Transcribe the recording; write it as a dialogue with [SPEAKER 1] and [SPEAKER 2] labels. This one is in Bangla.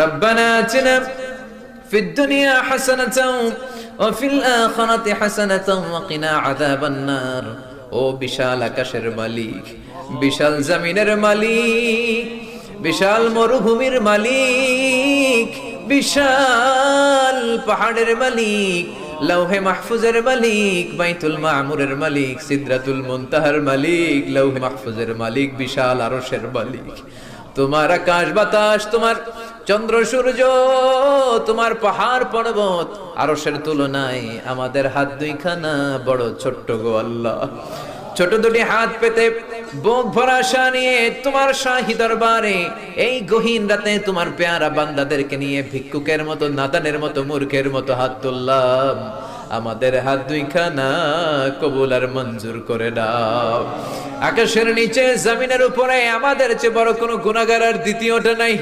[SPEAKER 1] রব্বানা আতিনা ফিদ দুনিয়া হাসানাতাও ওয়া ফিল আখিরাতি হাসানাতাও ওয়া কিনা আযাবান ও বিশাল আকাশের মালিক, বিশাল জমিনের মালিক, বিশাল মরুভূমির মালিক, বিশাল পাহাড়ের মালিক, লৌহে মাহফুজের মালিক, বাইতুল মামুরের মালিক, সিদ্রাতুল মুনতাহার মালিক, লৌহে মাহফুজের মালিক, বিশাল আরশের মালিক। তোমার আকাশ বাতাস, তোমার চন্দ্র, সূর্য, তোমার পাহাড় পর্বত, আরশের তুলনায় আমাদের হাত দুইখানা বড় ছোট্ট গো আল্লাহ। ছোট দুটি হাত পেতে বুক ভরা আশা নিয়ে তোমার শাহী দরবারে, এই গহীন রাতে তোমার পেয়ারা বান্দাদেরকে নিয়ে ভিক্ষুকের মতো, নাদানের মতো, মূর্খের মতো হাত তুললাম। আমাদের হাত দুইখানা কবুল আর মঞ্জুর করে দাও। আকাশের নিচে, জমিনের উপরে, আমাদের চেয়ে বড় কোনো গুণাগার আর দ্বিতীয়টা নাই।